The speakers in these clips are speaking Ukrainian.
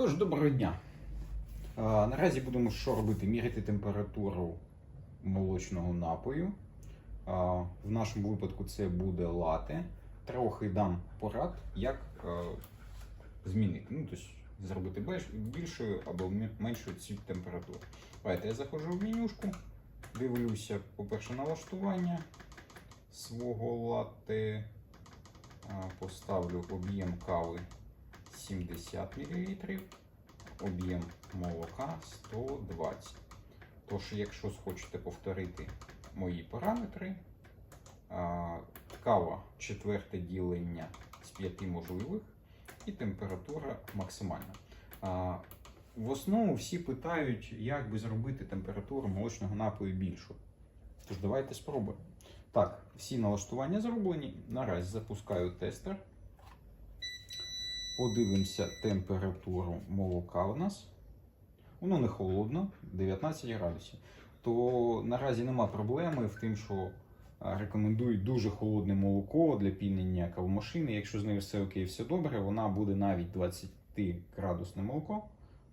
Тож, доброго дня. Наразі будемо що робити? Міряти температуру молочного напою. В нашому випадку це буде лате. Трохи дам порад, як змінити. Ну, тобто зробити більш- більшою або меншою цю температуру. Давайте я заходжу в менюшку, дивлюся, по-перше, налаштування свого латте. А, Поставлю об'єм кави 70 мл, об'єм молока 120. Тож, якщо схочете повторити мої параметри, кава четверте ділення з 5 можливих і температура максимальна. В основному всі питають, як би зробити температуру молочного напою більшу. Тож давайте спробуємо. Так, всі налаштування зроблені. Наразі запускаю тестер. Подивимося температуру молока у нас. Воно не холодно, 19 градусів. То наразі нема проблеми в тим, що рекомендують дуже холодне молоко для пінення кавомашини. Якщо з нею все окей, все добре, вона буде навіть 20 градусне молоко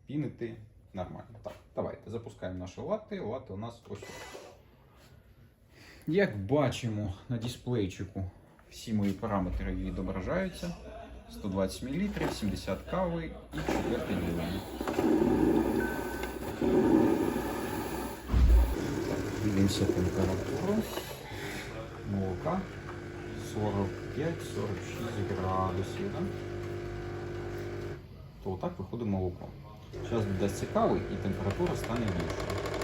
пінити нормально. Так, давайте запускаємо наше латте. Латте у нас ось. Як бачимо на дисплейчику, всі мої параметри відображаються. 120 мл, 70 кави і четверте ділення. Так, температуру молока 45-46 градусів. Да? То отак виходить молоко. Зараз додасться кави і температура стане більшою.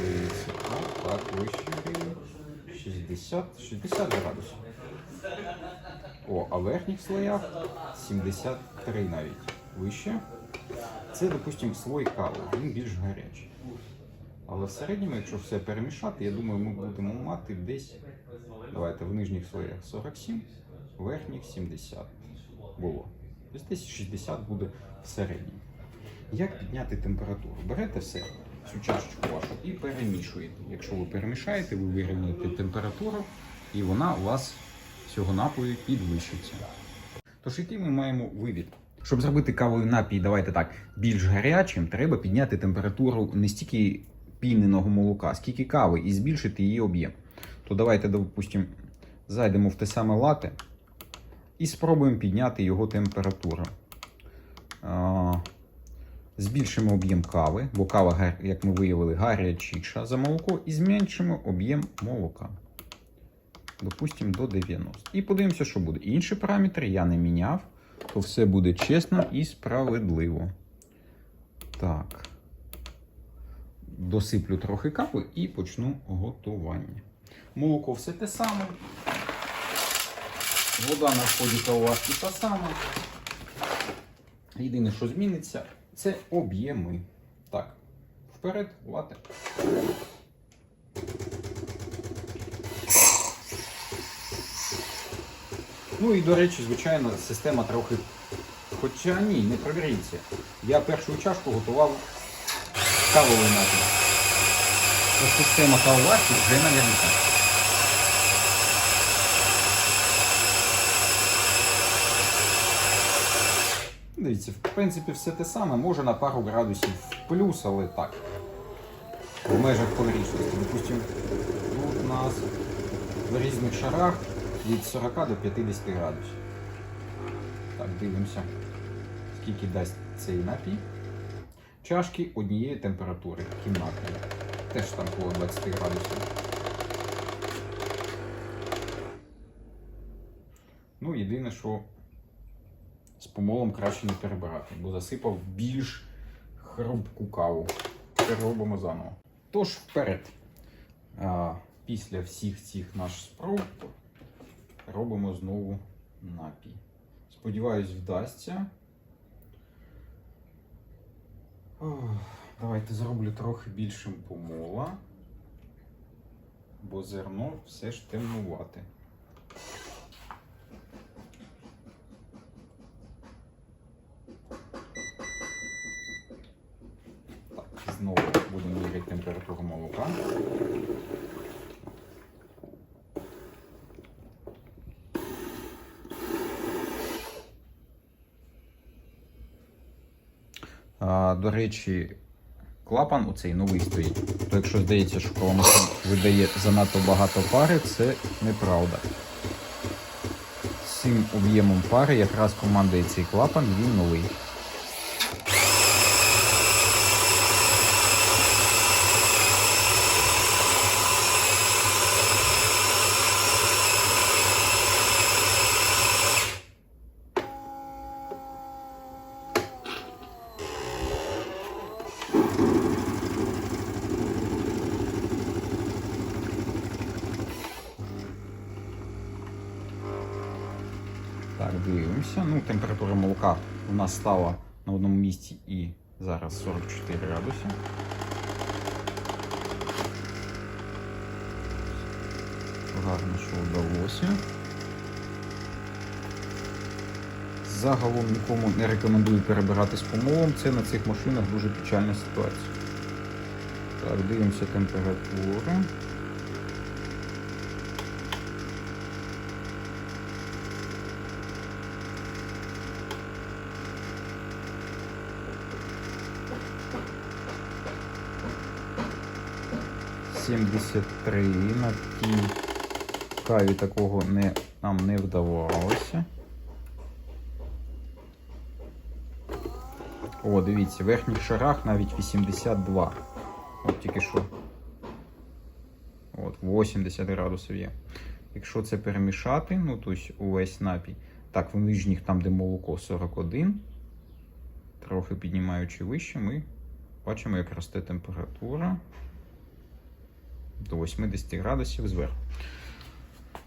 Дивіться, так, вище рівень. 60, 60 градусів. О, а в верхніх слоях 73 навіть вище. Це, допустимо, слой кави, він більш гарячий. Але в середньому, якщо все перемішати, я думаю, ми будемо мати десь, давайте в нижніх слоях 47, в верхніх 70 було. Тобто десь 60 буде в середньому. Як підняти температуру? Берете все, всю чашечку вашу і перемішуєте. Якщо ви перемішаєте, ви вирівнюєте температуру, і вона у вас цього напою підвищиться. Тож який ми маємо вивід? Щоб зробити кавовий напій, давайте так, більш гарячим, треба підняти температуру не стільки піненого молока, скільки кави і збільшити її об'єм. То давайте, допустимо, зайдемо в те саме лате і спробуємо підняти його температуру. Збільшимо об'єм кави, бо кава, як ми виявили, гарячіша за молоко, і зменшимо об'єм молока. Допустимо, до 90. І подивимося, що буде. Інші параметри я не міняв, то все буде чесно і справедливо. Так. Досиплю трохи кави і почну готування. Молоко все те саме. Вода на вході кавоварки та сама. Єдине, що зміниться, це об'єми. Так, вперед, лате. Ну і до речі, звичайно, система трохи. Хоча ні, не прогріється. Я першу чашку готував кавовий напій. Система кавоварки вже наверняка. Дивіться, в принципі, все те саме, може на пару градусів плюс, але так. В межах погрішності. Допустимо, тут у нас в різних шарах від 40 до 50 градусів. Так, дивимося, скільки дасть цей напій. Чашки однієї температури кімнатної. Теж там коло 20 градусів. Ну, єдине, що з помолом краще не перебирати, бо засипав більш хрупку каву. Тепер робимо заново. Тож вперед. Після всіх цих наших спроб робимо знову напій. Сподіваюсь, вдасться. Давайте зроблю трохи більшим помола, бо зерно все ж темнувати. Температуру молока. До речі, клапан оцей новий стоїть. То якщо здається, що коломашин видає занадто багато пари, це неправда. Цим об'ємом пари якраз командує цей клапан, він новий. Так, дивимося. Ну, температура молока у нас стала на одному місці і зараз 44 градуси. Гарно, що вдалося. Загалом нікому не рекомендую перебирати з помолом. Це на цих машинах дуже печальна ситуація. Так, дивимося температуру. Сімдесят три на тій каві такого не, нам не вдавалося. О, дивіться, в верхніх шарах навіть 82. От тільки що. От, 80 градусів є. Якщо це перемішати, ну тобто увесь напій. Так, в нижніх, там, де молоко 41, трохи піднімаючи вище, ми бачимо, як росте температура до 80 градусів зверху.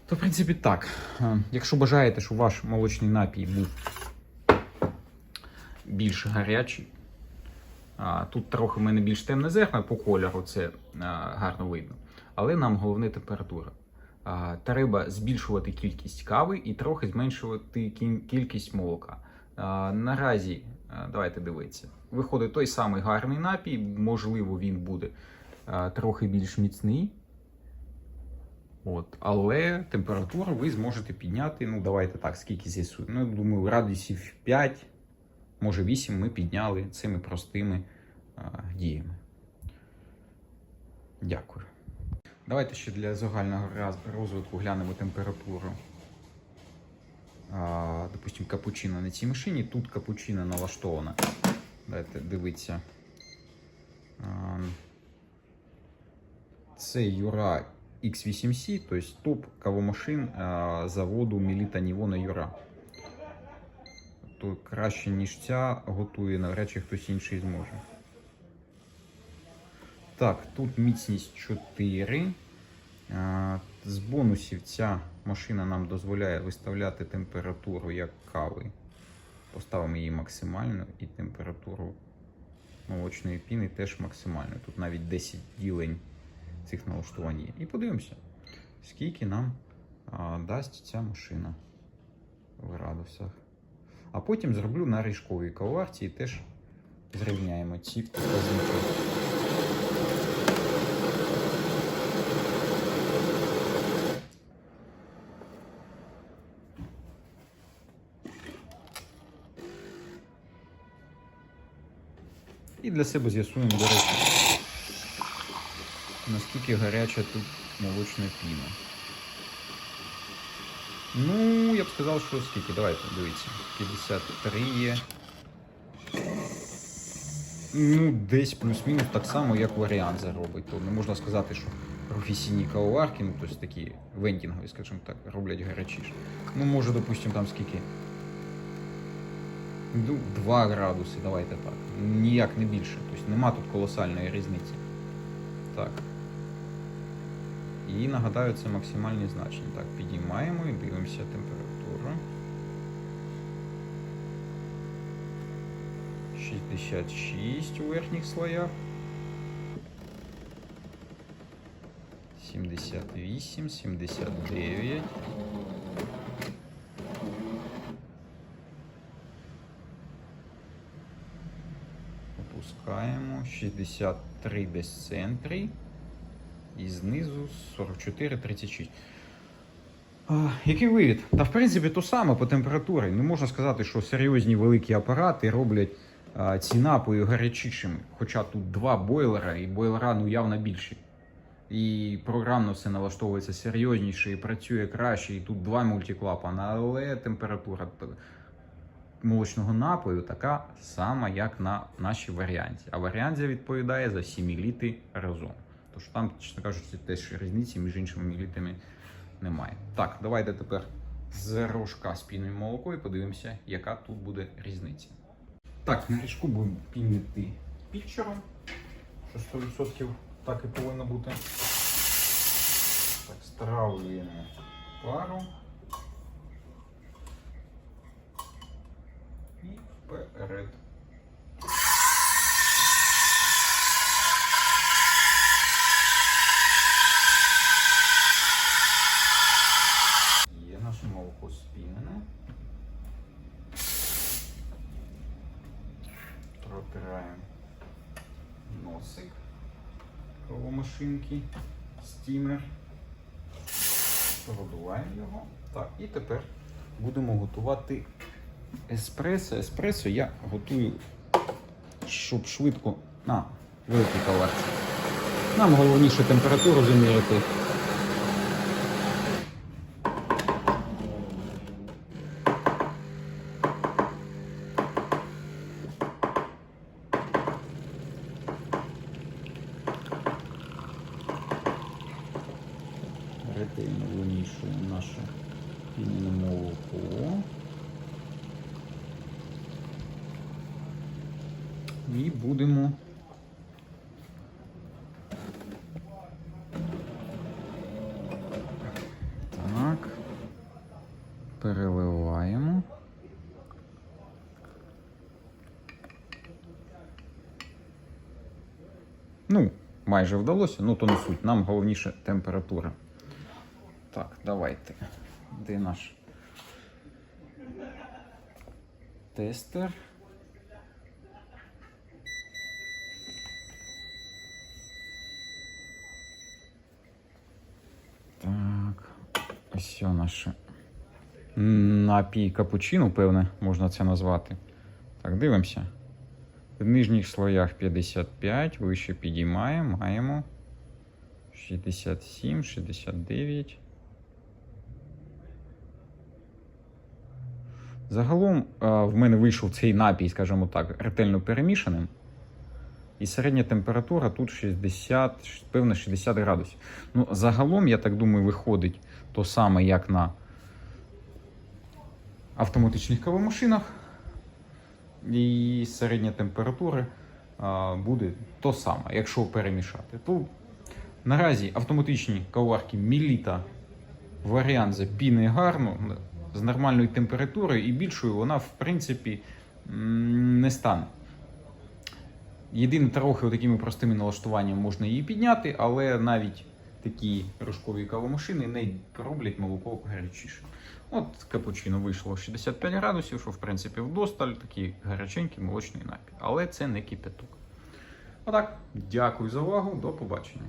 То, в принципі, так. Е, Якщо бажаєте, щоб ваш молочний напій був більш гарячий, тут трохи в мене більш темне зерно, по кольору це гарно видно. Але нам головне температура. Треба збільшувати кількість кави і трохи зменшувати кількість молока. Наразі, давайте дивитися, виходить той самий гарний напій, можливо, він буде трохи більш міцний. От, але температуру ви зможете підняти. Ну, давайте так, скільки з'ясую. Ну, думаю, градусів 5, може 8 ми підняли цими простими а, діями. Дякую. Давайте ще для загального розвитку глянемо температуру. А, допустим, капучино на цій машині. Тут капучино налаштована. Давайте дивитися. Це Юра X8C, тобто топ кавомашин заводу Меліта Нівона Юра. То краще, ніж ця, готує, навряд чи хтось інший зможе. Так, тут міцність 4. З бонусів ця машина нам дозволяє виставляти температуру як кави. Поставимо її максимально і температуру молочної піни теж максимально. Тут навіть 10 ділень цих налаштувань є. І подивимося, скільки нам дасть ця машина в градусах. А потім зроблю на ріжковій каварці і теж зрівняємо ці показники. І для себе з'ясуємо, до речі, наскільки гаряча тут молочна піна. Ну, я б сказав, що скільки, давайте, дивіться, 53 є. Ну, десь плюс-мінус так само, як варіант заробить. То не можна сказати, що професійні кавоварки, ну, тобто такі вентінгові, скажімо так, роблять гарячіше. Ну, може, допустимо, там скільки. Ну, 2 градуси, давайте так. Ніяк не більше. Тобто нема тут колосальної різниці. Так. І нагадаю, це максимальні значення. Так, підіймаємо і дивимося температуру. 66 у верхніх слоях. 78, 79. Шукаємо 63 десь центрі. І знизу 44-36. Який вивід? Та в принципі то саме по температурі. Не можна сказати, що серйозні великі апарати роблять ці напої гарячішими. Хоча тут два бойлера, і бойлера ну явно більші. І програмно все налаштовується серйозніше і працює краще. І тут два мультиклапана, але температура молочного напою така сама, як на нашій варіанті. А варіант відповідає за 7 мл разом. Тож там, чесно кажучи, теж різниці між іншими мілітами немає. Так, давайте тепер з рожка спінимо молоко і подивимося, яка тут буде різниця. Так, на ріжку будемо пінити пітчером, що 100% так і повинно бути. Так, стравлюємо пару. І вперед. Є наше молоко спінене. Протираємо носик кавомашинки, стімер. Продуваємо його. Так, і тепер будемо готувати еспресо. Еспресо я готую, щоб швидко на великій каварці. Нам головніше температуру заміряти. Ретельно наше пінне молоко. І будемо так. Переливаємо. Ну, майже вдалося, ну то не суть. Нам головніше температура. Так, давайте. Де наш тестер? Так, ось наше напій капучино, певне, можна це назвати. Так, дивимося. В нижніх слоях 55, вище підіймаємо, маємо 67, 69. Загалом в мене вийшов цей напій, скажімо так, ретельно перемішаним. І середня температура тут 60, певно, 60 градусів. Ну, загалом, я так думаю, виходить то саме, як на автоматичних кавомашинах. І середня температура а, буде то саме, якщо перемішати. То наразі автоматичні каварки Міліта варіант запінить гарно, з нормальною температурою і більшою вона, в принципі, не стане. Єдине, трохи такими простими налаштуваннями можна її підняти, але навіть такі рожкові кавомашини не роблять молоко гарячіше. От капучино вийшло 65 градусів, що в принципі вдосталь, такий гаряченький молочний напій. Але це не кипяток. Отак, дякую за увагу, до побачення.